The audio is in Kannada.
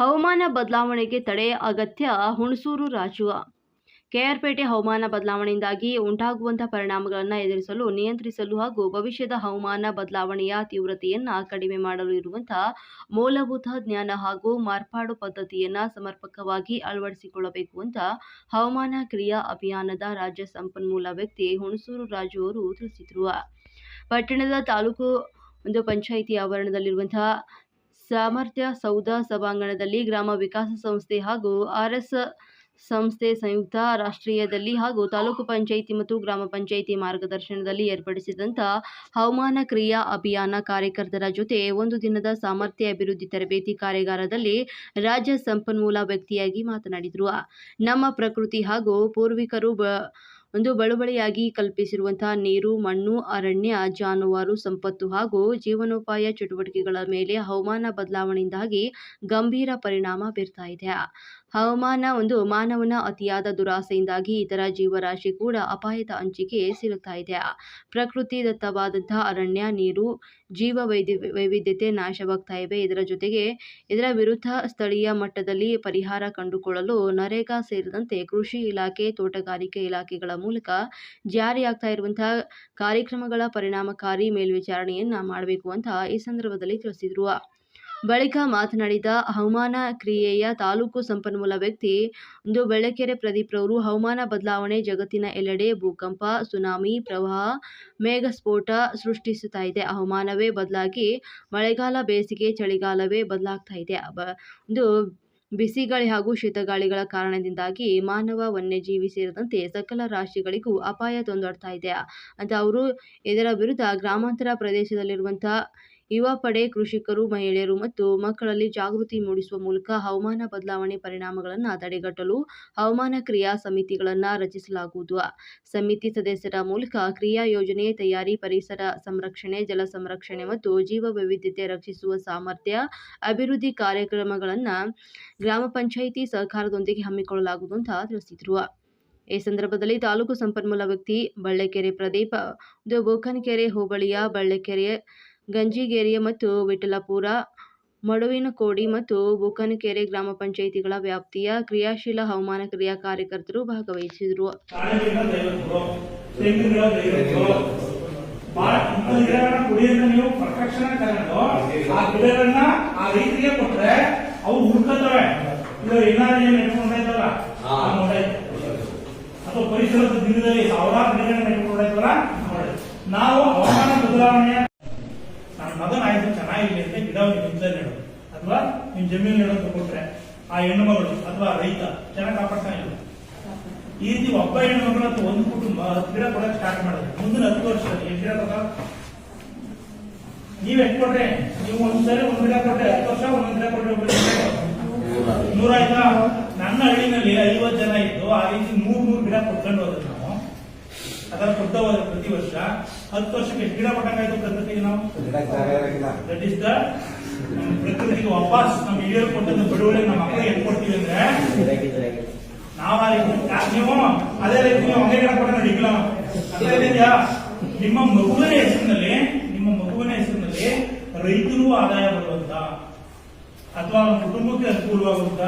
ಹವಾಮಾನ ಬದಲಾವಣೆಗೆ ತಡೆ ಅಗತ್ಯ ಹುಣಸೂರು ರಾಜುವ ಕೆಆರ್ಪೇಟೆ ಹವಾಮಾನ ಬದಲಾವಣೆಯಿಂದಾಗಿ ಉಂಟಾಗುವಂತಹ ಪರಿಣಾಮಗಳನ್ನು ಎದುರಿಸಲು, ನಿಯಂತ್ರಿಸಲು ಹಾಗೂ ಭವಿಷ್ಯದ ಹವಾಮಾನ ಬದಲಾವಣೆಯ ತೀವ್ರತೆಯನ್ನು ಕಡಿಮೆ ಮಾಡಲು ಇರುವಂತಹ ಮೂಲಭೂತ ಜ್ಞಾನ ಹಾಗೂ ಮಾರ್ಪಾಡು ಪದ್ಧತಿಯನ್ನು ಸಮರ್ಪಕವಾಗಿ ಅಳವಡಿಸಿಕೊಳ್ಳಬೇಕು ಅಂತ ಹವಾಮಾನ ಕ್ರಿಯಾ ಅಭಿಯಾನದ ರಾಜ್ಯ ಸಂಪನ್ಮೂಲ ವ್ಯಕ್ತಿ ಹುಣಸೂರು ರಾಜು ಅವರು ತಿಳಿಸಿದರು. ಪಟ್ಟಣದ ತಾಲೂಕು ಒಂದು ಪಂಚಾಯಿತಿ ಆವರಣದಲ್ಲಿರುವಂತಹ ಸಾಮರ್ಥ್ಯ ಸೌಧ ಸಭಾಂಗಣದಲ್ಲಿ ಗ್ರಾಮ ವಿಕಾಸ ಸಂಸ್ಥೆ ಹಾಗೂ ಆರ್ಎಸ್ ಸಂಸ್ಥೆ ಸಂಯುಕ್ತ ರಾಷ್ಟ್ರೀಯದಲ್ಲಿ ಹಾಗೂ ತಾಲೂಕು ಪಂಚಾಯಿತಿ ಮತ್ತು ಗ್ರಾಮ ಪಂಚಾಯಿತಿ ಮಾರ್ಗದರ್ಶನದಲ್ಲಿ ಏರ್ಪಡಿಸಿದಂಥ ಹವಾಮಾನ ಕ್ರಿಯಾ ಅಭಿಯಾನ ಕಾರ್ಯಕರ್ತರ ಜೊತೆ ಒಂದು ದಿನದ ಸಾಮರ್ಥ್ಯ ಅಭಿವೃದ್ಧಿ ತರಬೇತಿ ಕಾರ್ಯಾಗಾರದಲ್ಲಿ ರಾಜ್ಯ ಸಂಪನ್ಮೂಲ ವ್ಯಕ್ತಿಯಾಗಿ ಮಾತನಾಡಿದರು. ನಮ್ಮ ಪ್ರಕೃತಿ ಹಾಗೂ ಪೂರ್ವಿಕರು ಬ ಒಂದು ಬಳುವಳಿಯಾಗಿ ಕಲ್ಪಿಸಿರುವಂತಹ ನೀರು, ಮಣ್ಣು, ಅರಣ್ಯ, ಜಾನುವಾರು, ಸಂಪತ್ತು ಹಾಗೂ ಜೀವನೋಪಾಯ ಚಟುವಟಿಕೆಗಳ ಮೇಲೆ ಹವಾಮಾನ ಬದಲಾವಣೆಯಿಂದಾಗಿ ಗಂಭೀರ ಪರಿಣಾಮ ಬೀರ್ತಾ ಇದೆ. ಹವಾಮಾನ ಒಂದು ಮಾನವನ ಅತಿಯಾದ ದುರಾಸೆಯಿಂದಾಗಿ ಇತರ ಜೀವರಾಶಿ ಕೂಡ ಅಪಾಯದ ಅಂಚಿಗೆ ಸಿಲುಕ್ತಾ ಇದೆ. ಪ್ರಕೃತಿ ದತ್ತವಾದಂತಹ ಅರಣ್ಯ, ನೀರು ಜೀವ ವೈದ್ಯ ವೈವಿಧ್ಯತೆ ನಾಶವಾಗ್ತಾ ಇವೆ. ಇದರ ಜೊತೆಗೆ ಇದರ ವಿರುದ್ಧ ಸ್ಥಳೀಯ ಮಟ್ಟದಲ್ಲಿ ಪರಿಹಾರ ಕಂಡುಕೊಳ್ಳಲು ನರೇಗಾ ಸೇರಿದಂತೆ ಕೃಷಿ ಇಲಾಖೆ, ತೋಟಗಾರಿಕೆ ಇಲಾಖೆಗಳ ಮೂಲಕ ಜಾರಿಯಾಗ್ತಾ ಇರುವಂತಹ ಕಾರ್ಯಕ್ರಮಗಳ ಪರಿಣಾಮಕಾರಿ ಮೇಲ್ವಿಚಾರಣೆಯನ್ನ ಮಾಡಬೇಕು ಅಂತ ಈ ಸಂದರ್ಭದಲ್ಲಿ ತಿಳಿಸಿದರು. ಬಳಿಕ ಮಾತನಾಡಿದ ಹವಾಮಾನ ಕ್ರಿಯೆಯ ತಾಲೂಕು ಸಂಪನ್ಮೂಲ ವ್ಯಕ್ತಿ, ಇಂದು ಬೆಳ್ಳಕೆರೆ ಪ್ರದೀಪ್ ರವರು ಹವಾಮಾನ ಬದಲಾವಣೆ ಜಗತ್ತಿನ ಎಲ್ಲೆಡೆ ಭೂಕಂಪ, ಸುನಾಮಿ, ಪ್ರವಾಹ, ಮೇಘಸ್ಫೋಟ ಸೃಷ್ಟಿಸುತ್ತಾ ಇದೆ. ಹವಾಮಾನವೇ ಬದಲಾಗಿ ಮಳೆಗಾಲ ಬೇಸಿಗೆ, ಚಳಿಗಾಲವೇ ಬದಲಾಗ್ತಾ ಇದೆ. ಇಂದು ಬಿಸಿಗಾಳಿ ಹಾಗೂ ಶೀತಗಾಳಿಗಳ ಕಾರಣದಿಂದಾಗಿ ಮಾನವ ವನ್ಯಜೀವಿ ಸೇರಿದಂತೆ ಸಕಲ ರಾಶಿಗಳಿಗೂ ಅಪಾಯ ತಂದೊಡ್ತಾ ಇದೆ. ಅಂತ ಅವರು, ಇದರ ವಿರುದ್ಧ ಗ್ರಾಮಾಂತರ ಪ್ರದೇಶದಲ್ಲಿರುವಂತಹ ಯುವ ಪಡೆ, ಕೃಷಿಕರು, ಮಹಿಳೆಯರು ಮತ್ತು ಮಕ್ಕಳಲ್ಲಿ ಜಾಗೃತಿ ಮೂಡಿಸುವ ಮೂಲಕ ಹವಾಮಾನ ಬದಲಾವಣೆ ಪರಿಣಾಮಗಳನ್ನು ತಡೆಗಟ್ಟಲು ಹವಾಮಾನ ಕ್ರಿಯಾ ಸಮಿತಿಗಳನ್ನು ರಚಿಸಲಾಗುವುದು. ಸಮಿತಿ ಸದಸ್ಯರ ಮೂಲಕ ಕ್ರಿಯಾ ಯೋಜನೆ, ತಯಾರಿ, ಪರಿಸರ ಸಂರಕ್ಷಣೆ, ಜಲ ಸಂರಕ್ಷಣೆ ಮತ್ತು ಜೀವ ವೈವಿಧ್ಯತೆ ರಕ್ಷಿಸುವ ಸಾಮರ್ಥ್ಯ, ಅಭಿವೃದ್ಧಿ ಕಾರ್ಯಕ್ರಮಗಳನ್ನು ಗ್ರಾಮ ಪಂಚಾಯಿತಿ ಸಹಕಾರದೊಂದಿಗೆ ಹಮ್ಮಿಕೊಳ್ಳಲಾಗುವುದು ಅಂತ ತಿಳಿಸಿದರು. ಈ ಸಂದರ್ಭದಲ್ಲಿ ತಾಲೂಕು ಸಂಪನ್ಮೂಲ ವ್ಯಕ್ತಿ, ಬಳ್ಳೆಕೆರೆ ಪ್ರದೀಪ, ಇದು ಬೋಕನಕೆರೆ ಹೋಬಳಿಯ ಬಳ್ಳೆಕೆರೆ ಗಂಜಿಗೇರಿಯ ಮತ್ತು ವಿಠಲಪುರ ಮಡುವಿನಕೋಡಿ ಮತ್ತು ಬೂಕನಕೆರೆ ಗ್ರಾಮ ಪಂಚಾಯಿತಿಗಳ ವ್ಯಾಪ್ತಿಯ ಕ್ರಿಯಾಶೀಲ ಹವಾಮಾನ ಕ್ರಿಯಾ ಕಾರ್ಯಕರ್ತರು ಭಾಗವಹಿಸಿದರು. ನೀವು ಹವಾಮಾನ ಬದಲಾವಣೆಯ ನನ್ನ ಮಗನ ಆಯ್ತು ಚೆನ್ನಾಗಿರ್ಲಿ ಅಂತ ಗಿಡ ಒಂದು ನೆಡೋದು ನೆಡು. ಅಥವಾ ನಿಮ್ ಜಮೀನು ನೆಡೋದು ಕೊಟ್ರೆ ಆ ಹೆಣ್ಣು ಮಗಳು ಅಥವಾ ರೈತ ಚೆನ್ನಾಗಿ ಕಾಪಾಡ್ತಾ ಇಲ್ಲ. ಈ ರೀತಿ ಒಬ್ಬ ಹೆಣ್ಣು ಒಂದು ಕುಟುಂಬ ಹತ್ತು ಗಿಡ ಕೊಡಕ್ ಸ್ಟಾರ್ಟ್ ಮಾಡೋದು ಮುಂದಿನ ಹತ್ತು ವರ್ಷದಲ್ಲಿ ಎಷ್ಟು ಗಿಡ ಕೊಡ ನೀವ್ ಎಷ್ಟು ಕೊಟ್ರೆ? ನೀವು ಒಂದ್ಸರಿ ಒಂದ್ ಗಿಡ ಕೊಟ್ರೆ ಹತ್ತು ವರ್ಷ, ಒಂದೊಂದ್ ಗಿಡ ಒಬ್ಬ ನೂರ ಆಯ್ತಾ ನನ್ನ ಹಳ್ಳಿನಲ್ಲಿ ಐವತ್ತು ಜನ ಇದ್ದು ಆ ರೀತಿ ಮೂರ್ ಮೂರ್ ಗಿಡ ಕೊಟ್ಕೊಂಡು ಹೋದ್ರು. ಅದರ ಕೊಡ್ತಾ ಹೋದ್ರೆ ಪ್ರತಿ ವರ್ಷ. ಹತ್ತು ವರ್ಷಕ್ಕೆ ಎಷ್ಟು ಗಿಡ ಕೊಟ್ಟಂಗಾಯ್ತು ಪ್ರಕೃತಿಗೆ ನಾವು? ದಟ್ ಇಸ್ ದ ಪ್ರಕೃತಿಗೆ ವಾಪಸ್ ನಮ್ಮ ಹಿರಿಯರು ಕೊಟ್ಟದ್ದು ಬಡವಳಿ ನಮ್ಮ ಮಕ್ಕಳಿಗೆ ಎಲ್ಲಿ ಕೊಡ್ತೀವಿ ಅಂದ್ರೆ ನಾವು ನೀವು? ಅದೇ ರೀತಿ ನೀವು ಹಂಗೆ ಗಿಡ ಕೊಟ್ಟ ನೋಡಿ ಅದೇ ರೀತಿಯ ನಿಮ್ಮ ಮಗುವಿನ ಹೆಸರಿನಲ್ಲಿ ನಿಮ್ಮ ಮಗುವಿನ ಹೆಸರಿನಲ್ಲಿ ರೈತರು ಆದಾಯ ಬರುವಂತ ಅಥವಾ ಕುಟುಂಬಕ್ಕೆ ಅನುಕೂಲವಾಗುವಂತ